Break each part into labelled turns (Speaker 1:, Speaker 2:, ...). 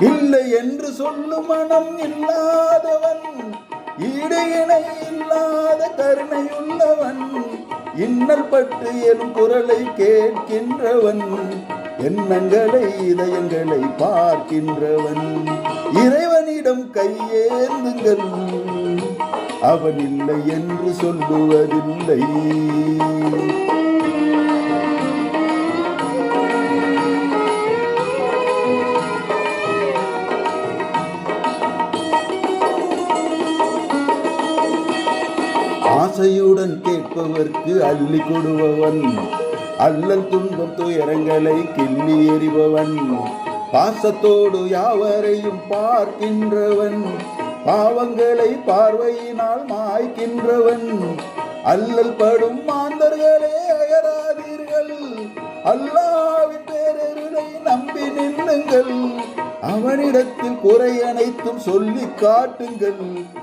Speaker 1: இல்லை என்று சொல்லும் மனம் இல்லாதவன் ஈடு இணை இல்லாத கருணையுள்ளவன் இன்னல் பட்டு என் குரலை கேட்கின்றவன் எண்ணங்களை இதயங்களை பார்க்கின்றவன். இறைவனிடம் கையேந்துங்கள் அவன் இல்லை என்று சொல்லுவதில்லை. ஆசையுடன் கேட்பவர்க்கு அள்ளி கொடுபவன். அல்லல் துன்பம் துயரங்களை கிள்ளி எறிபவன். பாசத்தோடு யாவரையும் பார்க்கின்றவன். பாவங்களை பார்வையினால் மாய்க்கின்றவன். அல்லல் படும் மாந்தர்களே அயராதீர்கள். அல்லாவின் பேரருளை நம்பி நின்னுங்கள். அவனிடத்தில் குறை அனைத்தும் சொல்லி காட்டுங்கள்.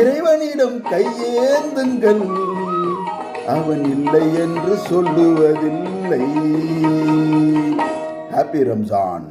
Speaker 1: இறைவனிடம் கையேந்துங்கள். அவன் இல்லை என்று சொல்லுவதில்லை. ஹாப்பி ரம்ஜான்